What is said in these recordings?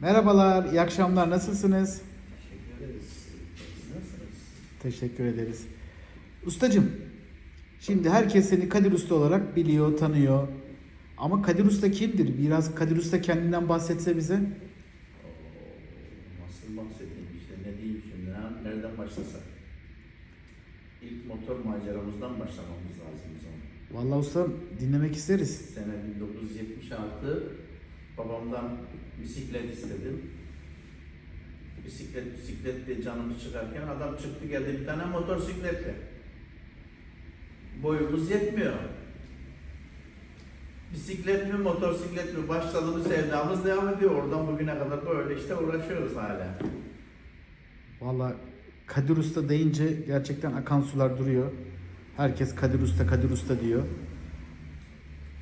Merhabalar, iyi akşamlar. Nasılsınız? Teşekkür ederiz. Nasılsınız? Teşekkür ederiz. Ustacım, şimdi herkes seni Kadir Usta olarak biliyor, tanıyor. Ama Kadir Usta kimdir? Biraz Kadir Usta kendinden bahsetse bize. Nasıl bahsedeyim işte ne diyeyim şimdi nereden başlasak? İlk motor maceramızdan başlamamız lazım o zaman. Vallahi usta dinlemek isteriz. Sene 1976 babamdan bisiklet istedim. Bisiklet bisiklet diye canımız çıkarken adam çıktı geldi bir tane motosikletle. Boyumuz yetmiyor. Bisiklet mi motosiklet mi başladı bu sevdamız devam ediyor. Oradan bugüne kadar böyle işte uğraşıyoruz hala. Vallahi Kadir Usta deyince gerçekten akan sular duruyor. Herkes Kadir Usta, Kadir Usta diyor.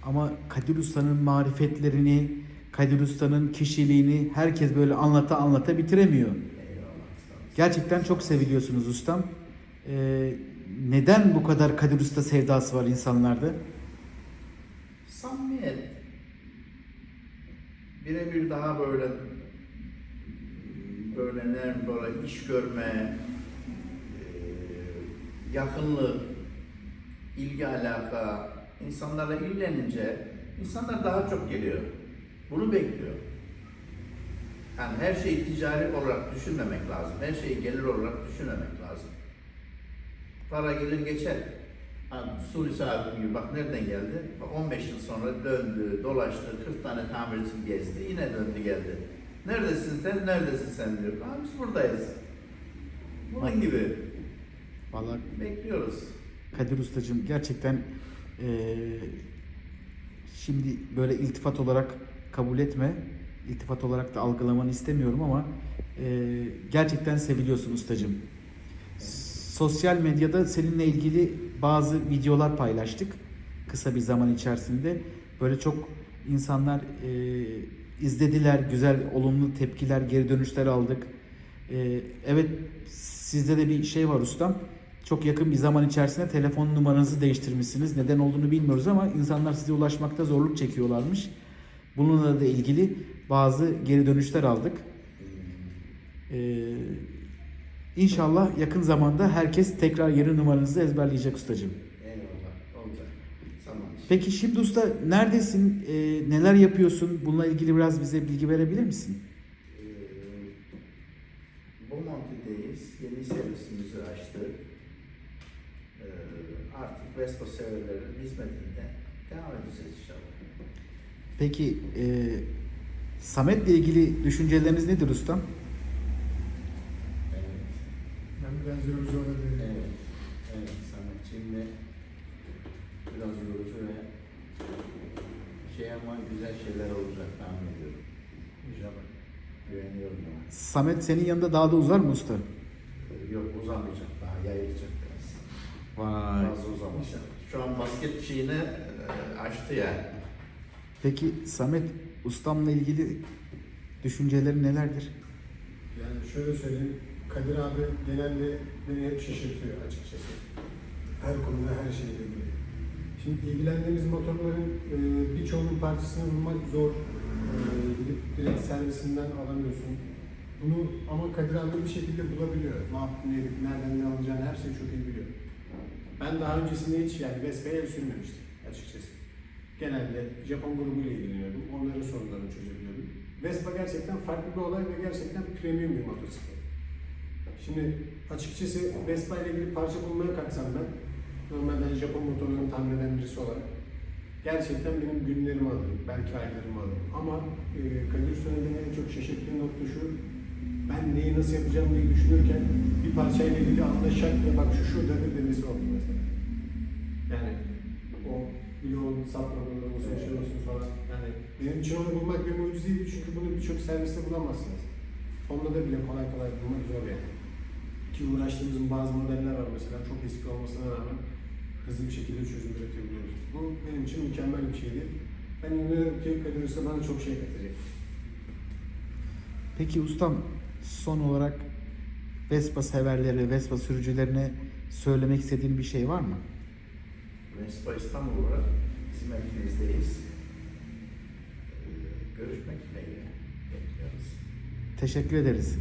Ama Kadir Usta'nın marifetlerini, Kadir Usta'nın kişiliğini herkes böyle anlata anlata bitiremiyor. Gerçekten çok seviliyorsunuz ustam. Ee, neden bu kadar Kadir Usta sevdası var insanlarda? Samimiyet. Birebir daha böyle böyle ne böyle iş görme, eee, yakınlık, ilgi alaka, insanlarla ilgilenince insanlar daha çok geliyor. Bunu bekliyor. Yani her şeyi ticari olarak düşünmemek lazım. Her şeyi gelir olarak düşünmemek lazım. Para gelir geçer. Ha, Sulusi abim gibi bak nereden geldi? Bak 15 yıl sonra döndü, dolaştı, 40 tane tamirci gezdi, yine döndü geldi. Neredesin sen, neredesin sen diyor. Ha, biz buradayız. Bunun gibi Vallahi bekliyoruz. Kadir Ustacığım gerçekten ee, şimdi böyle iltifat olarak kabul etme. İltifat olarak da algılamanı istemiyorum ama ee, gerçekten seviliyorsun ustacığım. Sosyal medyada seninle ilgili bazı videolar paylaştık kısa bir zaman içerisinde. Böyle çok insanlar ee, izlediler, güzel olumlu tepkiler, geri dönüşler aldık. Ee, evet sizde de bir şey var ustam. Çok yakın bir zaman içerisinde telefon numaranızı değiştirmişsiniz. Neden olduğunu bilmiyoruz ama insanlar size ulaşmakta zorluk çekiyorlarmış. Bununla da ilgili bazı geri dönüşler aldık. Ee, inşallah yakın zamanda herkes tekrar yeni numaranızı ezberleyecek ustacığım. Eyvallah, olacak. Peki şimdi usta neredesin? Ee, neler yapıyorsun? Bununla ilgili biraz bize bilgi verebilir misin? Ee, Bomonti'deyiz. Yeni servisimizi açtık. Ee, artık Vespa severlerin hizmetinde devam edeceğiz inşallah. Peki e, Samet'le ilgili düşünceleriniz nedir ustam? Evet. Ben biraz yorucu olabilirim. Evet. Evet Samet şimdi biraz yorucu ve şey ama güzel şeyler olacak tahmin ediyorum. İnşallah. Güveniyorum ona. Samet senin yanında daha da uzar mı usta? Yok uzamayacak daha yayılacak biraz. Vay. Fazla uzamayacak. Şu an basket şeyini e, açtı yani. Peki Samet ustamla ilgili düşünceleri nelerdir? Yani şöyle söyleyeyim, Kadir abi genelde beni hep şaşırtıyor açıkçası. Her konuda her şeyle ilgili. Şimdi ilgilendiğimiz motorların e, birçoğunun parçasını bulmak zor. E, gidip direkt servisinden alamıyorsun. Bunu ama Kadir abi bir şekilde bulabiliyor. Ne yapıp ne edip, nereden ne alacağını her şeyi çok iyi biliyor. Ben daha öncesinde hiç yani Vespa'ya sürmemiştim açıkçası. Genelde Japon grubuyla ilgileniyordum. Onların sorunlarını çözebiliyordum. Vespa gerçekten farklı bir olay ve gerçekten premium bir motosiklet. Şimdi açıkçası Vespa ile ilgili parça bulmaya kalksam ben, normalde Japon motorlarını tamir eden birisi olarak gerçekten benim günlerimi alırım, belki aylarımı alırım. Ama e, Kadir beni en çok şaşırttığı nokta şu, ben neyi nasıl yapacağım diye düşünürken bir parçayla ilgili anda şak diye bak şu şuradadır demesi oldu mesela. Yani bloğun saplamaları olsun, şey olsun falan. Yani benim için onu bulmak bir mucizeydi çünkü bunu birçok serviste bulamazsınız. Honda'da bile kolay kolay bulmak zor yani. Ki uğraştığımızın bazı modeller var mesela çok eski olmasına rağmen hızlı bir şekilde çözüm üretebiliyoruz. Bu benim için mükemmel bir şeydi. Ben inanıyorum ki Kadir Usta bana çok şey katacak. Peki ustam son olarak Vespa severlere, Vespa sürücülerine söylemek istediğin bir şey var mı? Vespa İstanbul olarak hizmetinizdeyiz. Ee, görüşmek dileğiyle bekliyoruz. Teşekkür ederiz.